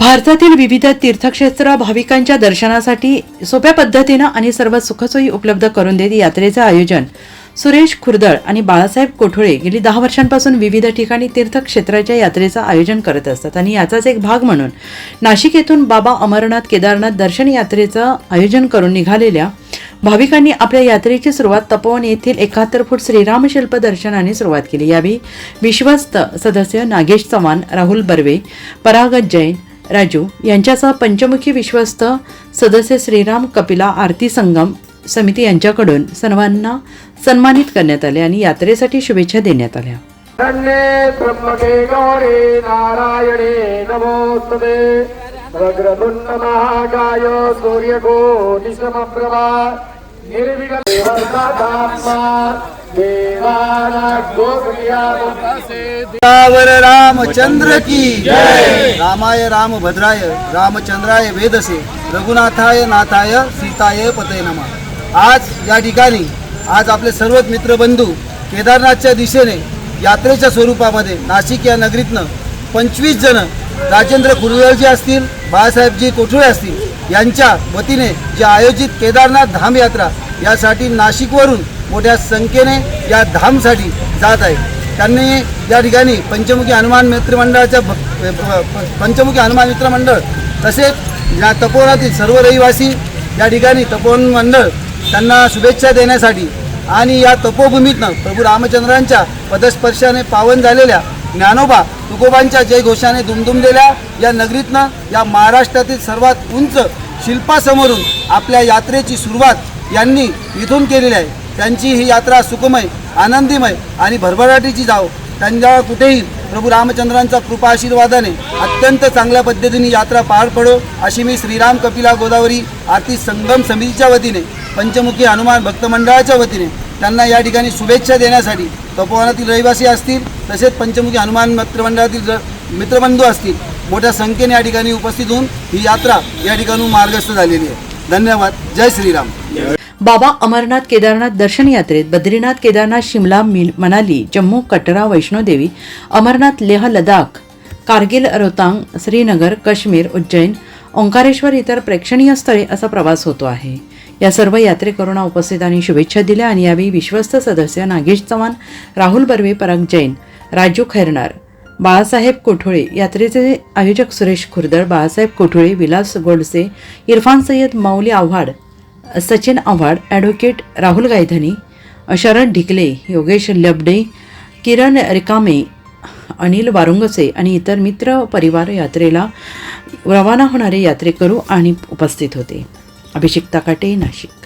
भारतातील विविध तीर्थक्षेत्र भाविकांच्या दर्शनासाठी सोप्या पद्धतीनं आणि सर्व सुखसोयी उपलब्ध करून देत यात्रेचं आयोजन. सुरेश खुर्दळ आणि बाळासाहेब कोठोळे गेली दहा वर्षांपासून विविध ठिकाणी तीर्थक्षेत्राच्या यात्रेचं आयोजन करत असतात आणि याचाच एक भाग म्हणून नाशिक येथून बाबा अमरनाथ केदारनाथ दर्शन यात्रेचं आयोजन करून निघालेल्या भाविकांनी आपल्या यात्रेची सुरुवात तपोवन येथील एकाहत्तर फूट श्रीराम शिल्प दर्शनाने सुरुवात केली. यावेळी विश्वस्त सदस्य नागेश चव्हाण राहुल बर्वे परागत जैन राजू यांच्यासह पंचमुखी विश्वस्त सदस्य श्रीराम कपिला आरती संगम समिती यांच्याकडून सर्वांना सन्मानित करण्यात आले आणि यात्रेसाठी शुभेच्छा देण्यात आल्या. नारायणे नमोस्तुते. महाकाय रामचंद्र की रामाय राम भद्राय रामचंद्राय वेदसे। रघुनाथाय नाथाय सीताय पते नमा। आज या ठिकाणी आज आपले सर्वच मित्रबंधू केदारनाथच्या दिशेने यात्रेच्या स्वरूपामध्ये नाशिक या नगरीतनं पंचवीस जण राजेंद्र कुरुळजी असतील बाळासाहेबजी कोठुळे असतील यांच्या वतीने जे आयोजित केदारनाथ धाम यात्रा यासाठी नाशिकवरून मोठ्या संख्येने या धामसाठी जात आहे. त्यांनी या ठिकाणी पंचमुखी हनुमान मित्रमंडळाच्या भक- प- पंचमुखी हनुमान मित्रमंडळ तसेच या तपोवनातील सर्व रहिवासी या ठिकाणी तपोवन मंडळ त्यांना शुभेच्छा देण्यासाठी आणि या तपोभूमीतनं प्रभू रामचंद्रांच्या पदस्पर्शाने पावन झालेल्या ज्ञानोबा तुकोबांच्या जयघोषाने दुमदुमलेल्या या नगरीतनं या महाराष्ट्रातील सर्वात उंच शिल्पासमोरून आपल्या यात्रेची सुरुवात यांनी इथून केलेली आहे. त्यांची ही यात्रा सुखमय आनंदीमय आणि भरभराटीची जाव. त्यांच्या कुठेही प्रभू रामचंद्रांचा कृपा आशीर्वादाने अत्यंत चांगल्या पद्धतीने यात्रा पार पडो अशी मी श्रीराम कपिला गोदावरी आरती संगम समितीच्या वतीने पंचमुखी हनुमान भक्त मंडळाच्या वतीने त्यांना या ठिकाणी शुभेच्छा देण्यासाठी तपोवनातील रहिवासी असतील तसेच पंचमुखी हनुमान मित्रमंडळातील मित्रबंधू असतील मोठ्या संख्येने या ठिकाणी उपस्थित होऊन ही यात्रा या ठिकाणून मार्गस्थ झालेली आहे. धन्यवाद. जय श्रीराम. बाबा अमरनाथ केदारनाथ दर्शन यात्रेत बद्रीनाथ केदारनाथ शिमला मनाली जम्मू कटरा वैष्णोदेवी अमरनाथ लेह लडाख कारगिल रोहतांग श्रीनगर काश्मीर उज्जैन ओंकारेश्वर इतर प्रेक्षणीय स्थळे असा प्रवास होतो आहे. या सर्व यात्रेकरूंना उपस्थितांनी शुभेच्छा दिल्या आणि यावेळी विश्वस्त सदस्य नागेश चव्हाण राहुल बर्वे पराग जैन राजू खैरनार बाळासाहेब कोठोळे यात्रेचे आयोजक सुरेश खुर्दळ बाळासाहेब कोठोळे विलास गोडसे इरफान सय्यद मौली आव्हाड सचिन आव्हाड ॲडव्होकेट राहुल गायधनी शरद ढिकले योगेश लबडे किरण रिकामे अनिल वारुंगसे आणि इतर मित्र परिवार यात्रेला रवाना होणारे यात्रेकरू आणि उपस्थित होते. अभिषेक ताकाटे नाशिक.